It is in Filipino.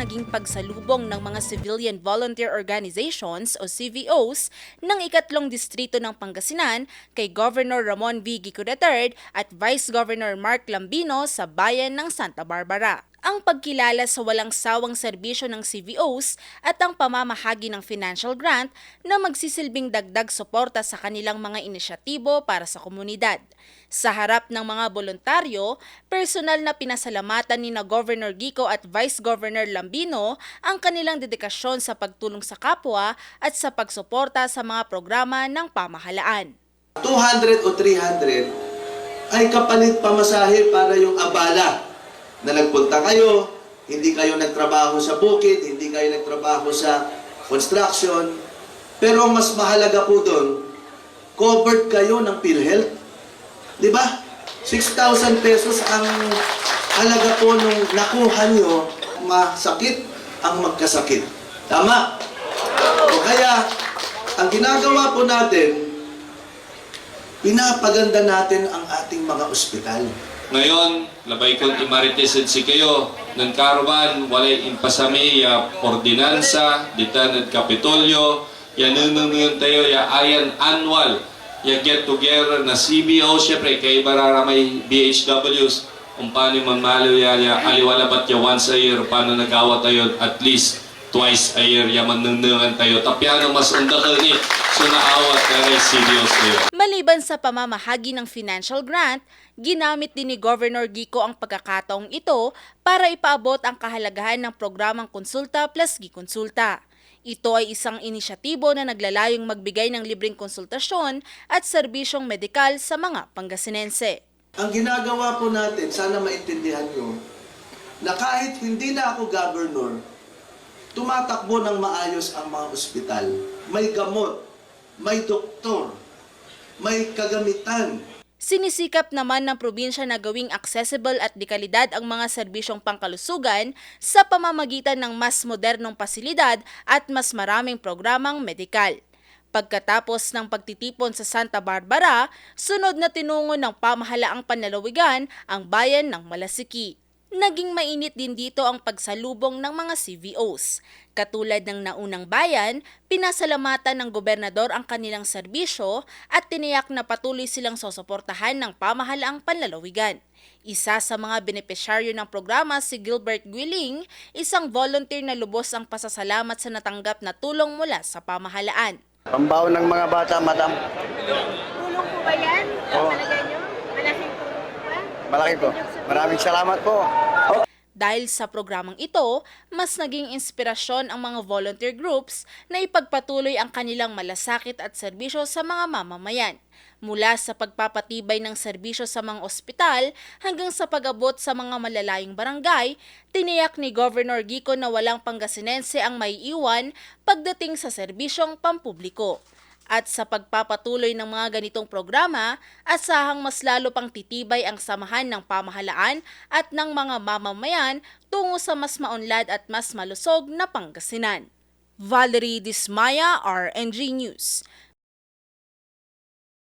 naging pagsalubong ng mga Civilian Volunteer Organizations o CVOs ng ikatlong distrito ng Pangasinan kay Governor Ramon V. Gico III at Vice Governor Mark Lambino sa bayan ng Santa Barbara. Ang pagkilala sa walang sawang serbisyo ng CVOs at ang pamamahagi ng financial grant na magsisilbing dagdag suporta sa kanilang mga inisyatibo para sa komunidad. Sa harap ng mga voluntaryo, personal na pinasalamatan ni na Governor Gico at Vice Governor Lambino ang kanilang dedikasyon sa pagtulong sa kapwa at sa pagsuporta sa mga programa ng pamahalaan. 200 o 300 ay kapalit pamasahe para yung abala na nagpunta kayo, hindi kayo nagtrabaho sa bukid, hindi kayo nagtrabaho sa construction, pero mas mahalaga po doon, covered kayo ng PhilHealth. Di ba? 6,000 pesos ang halaga po nung nakuha nyo, masakit ang magkasakit. Tama? O kaya, ang ginagawa po natin, pinapaganda natin ang ating mga ospital. Ngayon, labay kong imaritesid si kayo ng karwan, walay impasami ya ordinansa, ditanad kapitolyo, ya nunungun tayo ya ayan annual, ya get together na CBO, syempre kay bararamay BHWs, kung paano mamalo ya, ya aliwala ba't ya once a year, paano nagawa tayo at least twice a year, ya manunungan tayo. Tapyano mas undakal ni, na. Maliban sa pamamahagi ng financial grant, ginamit din ni Governor Gico ang pagkakataong ito para ipaabot ang kahalagahan ng programang Konsulta plus Gikonsulta. Ito ay isang inisyatibo na naglalayong magbigay ng libreng konsultasyon at serbisyong medikal sa mga Pangasinense. Ang ginagawa po natin, sana maintindihan nyo, na kahit hindi na ako governor, tumatakbo ng maayos ang mga ospital. May gamot, may doktor, may kagamitan. Sinisikap naman ng probinsya na gawing accessible at dekalidad ang mga serbisyong pangkalusugan sa pamamagitan ng mas modernong pasilidad at mas maraming programang medikal. Pagkatapos ng pagtitipon sa Santa Barbara, sunod na tinungo ng pamahalaang panlalawigan ang bayan ng Malasiki. Naging mainit din dito ang pagsalubong ng mga CVOs. Katulad ng naunang bayan, pinasalamatan ng gobernador ang kanilang serbisyo at tiniyak na patuloy silang susuportahan ng pamahalaang panlalawigan. Isa sa mga benepisyaryo ng programa si Gilbert Guiling, isang volunteer na lubos ang pasasalamat sa natanggap na tulong mula sa pamahalaan. Pambaon ng mga bata, madam. Tulong po ba yan? Oo. Talaga nyo? Malaking tulong po ba? Malaki po. Maraming salamat po. Dahil sa programang ito, mas naging inspirasyon ang mga volunteer groups na ipagpatuloy ang kanilang malasakit at serbisyo sa mga mamamayan. Mula sa pagpapatibay ng serbisyo sa mga ospital hanggang sa pag-abot sa mga malalayong barangay, tiniyak ni Governor Gico na walang Pangasinense ang maiiwan pagdating sa serbisyong pampubliko. At sa pagpapatuloy ng mga ganitong programa, asahang mas lalo pang titibay ang samahan ng pamahalaan at ng mga mamamayan tungo sa mas maunlad at mas malusog na Pangasinan. Valerie Dismaya, RNG News.